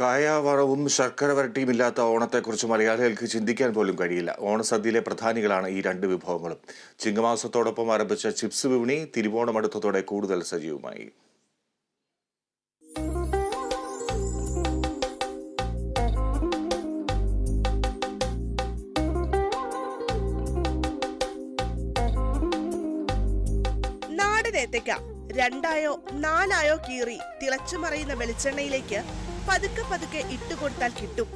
കായ വറവും ശർക്കര വരട്ടിയും ഇല്ലാത്ത ഓണത്തെക്കുറിച്ച് മലയാളികൾക്ക് ചിന്തിക്കാൻ പോലും കഴിയില്ല. ഓണസദ്യയിലെ പ്രധാനികളാണ് ഈ രണ്ട് വിഭവങ്ങളും. ചിങ്ങമാസത്തോടൊപ്പം ആരംഭിച്ച ചിപ്സ് വിപണി തിരുവോണം അടുത്തതോടെ കൂടുതൽ സജീവമായി. രണ്ടായോ നാലായോ കീറി തിളച്ചു മറിയുന്ന വെളിച്ചെണ്ണയിലേക്ക് പതുക്കെ പതുക്കെ ഇട്ടുകൊടുത്താൽ കിട്ടും.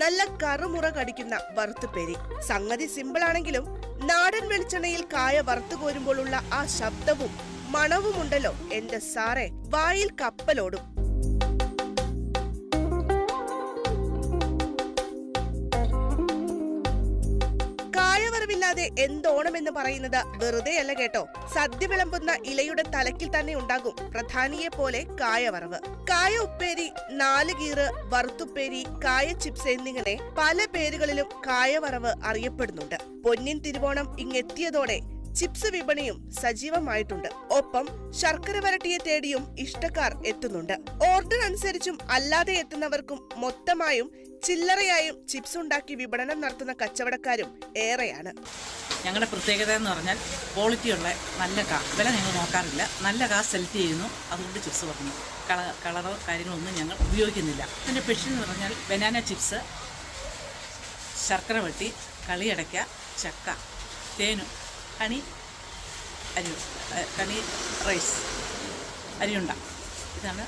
നല്ല കറുമുറ കടിക്കുന്ന വറുത്തുപേരി സംഗതി സിമ്പിൾ ആണെങ്കിലും നാടൻ വെളിച്ചെണ്ണയിൽ കായ വറുത്തു കോരുമ്പോഴുള്ള ആ ശബ്ദവും മണവുമുണ്ടല്ലോ എന്റെ സാറെ. വായിൽ കപ്പലോടും. കായവറവില്ലാതെ എന്തോണമെന്ന് പറയുന്നത് വെറുതെയല്ല കേട്ടോ. സദ്യ വിളമ്പുന്ന ഇലയുടെ തലക്കിൽ തന്നെ ഉണ്ടാകും പ്രധാനിയെ പോലെ കായവറവ്. കായ ഉപ്പേരി നാല് കീറ് വറുത്തുപ്പേരി കായ ചിപ്സ് എന്നിങ്ങനെ പല പേരുകളിലും കായവറവ് അറിയപ്പെടുന്നുണ്ട്. പൊന്നിൻ തിരുവോണം ഇങ്ങെത്തിയതോടെ ചിപ്സ് വിപണിയും സജീവമായിട്ടുണ്ട്. ഒപ്പം ശർക്കര വരട്ടിയെ തേടിയും ഇഷ്ടക്കാർ എത്തുന്നുണ്ട്. ഓർഡർ അനുസരിച്ചും അല്ലാതെ എത്തുന്നവർക്കും മൊത്തമായും ചില്ലറയായും ചിപ്സ് ഉണ്ടാക്കി വിപണനം നടത്തുന്ന കച്ചവടക്കാരും ഏറെയാണ്. ഞങ്ങളുടെ പ്രത്യേകത എന്ന് പറഞ്ഞാൽ ക്വാളിറ്റിയുള്ള നല്ല കാ വില ഞങ്ങൾ നോക്കാറില്ല. നല്ല കാ സെലക്ട് ചെയ്യുന്നു. അതുകൊണ്ട് ചിപ്സ് പറഞ്ഞു കള കളറോ കാര്യങ്ങളൊന്നും ഞങ്ങൾ ഉപയോഗിക്കുന്നില്ല. ഇതിന്റെ സ്പെഷ്യൽ എന്ന് പറഞ്ഞാൽ ബനാന ചിപ്സ് ശർക്കര വെട്ടി കളിയടയ്ക്ക ചക്ക തേനും കണി അരി കണി റൈസ് അരിയുണ്ട. ഇതാണ്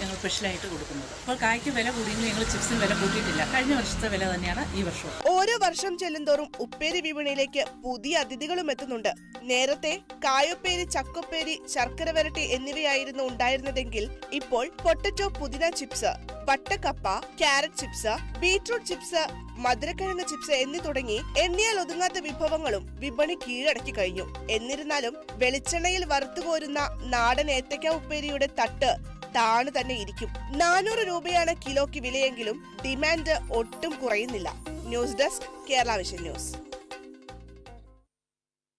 ഞങ്ങൾ സ്പെഷ്യലായിട്ട് കൊടുക്കുന്നത്. അപ്പോൾ കായ്ക്ക് വില കൂടിയെങ്കിൽ ഞങ്ങൾ ചിപ്സിന് വില കൂട്ടിയിട്ടില്ല. കഴിഞ്ഞ വർഷത്തെ വില തന്നെയാണ് ഈ വർഷം. ഓരോ വർഷം ചെല്ലുന്തോറും ഉപ്പേരി വിപണിയിലേക്ക് പുതിയ അതിഥികളും എത്തുന്നുണ്ട്. നേരത്തെ കായുപ്പേരി ചക്കുപ്പേരി ശർക്കര വരട്ടി എന്നിവയായിരുന്നു ഉണ്ടായിരുന്നതെങ്കിൽ ഇപ്പോൾ പൊട്ടറ്റോ പുതിന ചിപ്സ് വട്ടക്കപ്പ ക്യാരറ്റ് ചിപ്സ് ബീട്രൂട്ട് ചിപ്സ് മധുരക്കിഴങ്ങ് ചിപ്സ് എന്നി തുടങ്ങി എണ്ണിയാൽ ഒതുങ്ങാത്ത വിഭവങ്ങളും വിപണി കീഴടക്കി കഴിഞ്ഞു. എന്നിരുന്നാലും വെളിച്ചെണ്ണയിൽ വറുത്തുകോരുന്ന നാടൻ ഏത്തക്ക ഉപ്പേരിയുടെ തട്ട് താണ് തന്നെ ഇരിക്കും. നാനൂറ് രൂപയാണ് കിലോയ്ക്ക് വിലയെങ്കിലും ഡിമാൻഡ് ഒട്ടും കുറയുന്നില്ല. News desk Kerala vision news.